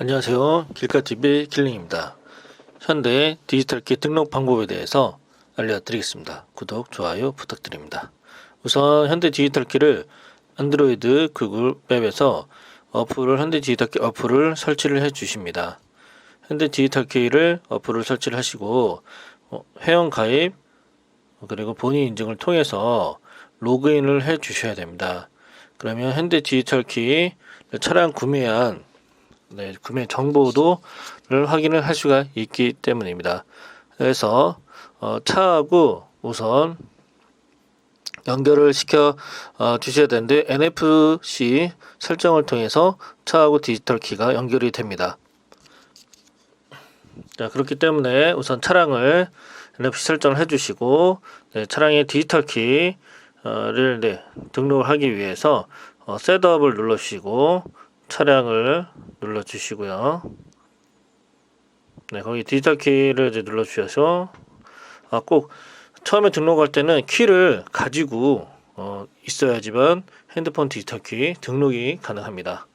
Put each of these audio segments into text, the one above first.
안녕하세요. 길가TV 길링입니다. 현대 디지털키 등록 방법에 대해서 알려드리겠습니다. 구독, 좋아요 부탁드립니다. 우선 현대 디지털키를 안드로이드 구글 맵에서 어플을 현대 디지털키 어플을 설치를 해 주십니다. 현대 디지털키를 어플을 설치를 하시고 어, 회원 가입 그리고 본인 인증을 통해서 로그인을 해 주셔야 됩니다. 그러면 현대 디지털키 차량 구매한 네, 구매 정보도를 확인을 할 수가 있기 때문입니다. 그래서 어, 차하고 우선 연결을 시켜 어, 주셔야 되는데 NFC 설정을 통해서 차하고 디지털 키가 연결이 됩니다. 자, 그렇기 때문에 우선 차량을 NFC 설정을 해주시고 네, 차량의 디지털 키를 네, 등록을 하기 위해서 어, 셋업을 눌러주시고 차량을 눌러주시고요. 네, 거기 디지털 키를 이제 눌러주셔서 아, 꼭 처음에 등록할 때는 키를 가지고 어, 있어야지만 핸드폰 디지털 키 등록이 가능합니다.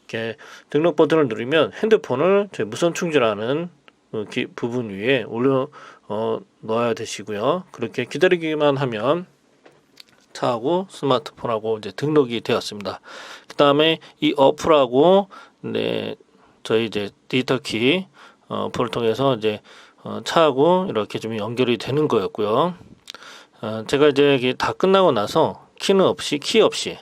이렇게 등록 버튼을 누르면 핸드폰을 무선 충전하는 그 기- 부분 위에 올려 어, 넣어야 되시고요. 그렇게 기다리기만 하면 차하고 스마트폰하고 이제 등록이 되었습니다. 그 다음에 이 어플하고 네 저희 이제 디지털 키 어, 어플을 통해서 이제 어, 차하고 이렇게 좀 연결이 되는 거였고요. 어, 제가 이제 다 끝나고 나서 키는 없이 키 없이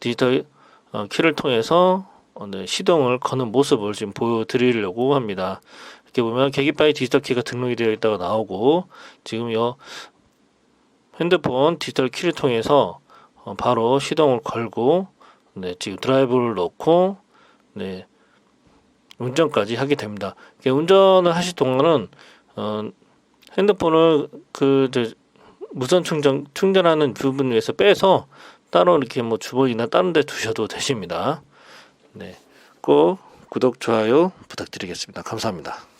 디지털 어, 키를 통해서 어, 네, 시동을 거는 모습을 지금 보여드리려고 합니다. 이렇게 보면 계기바이 디지털 키가 등록이 되어 있다가 나오고 지금 요 핸드폰 디지털 키를 통해서 어, 바로 시동을 걸고 네, 지금 드라이브를 놓고 네, 운전까지 하게 됩니다. 운전을 하실 동안은 어, 핸드폰을 그 무선 충전 충전하는 부분 위에서 빼서 따로 이렇게 뭐 주머니나 다른 데 두셔도 되십니다. 네. 꼭 구독 좋아요 부탁드리겠습니다. 감사합니다.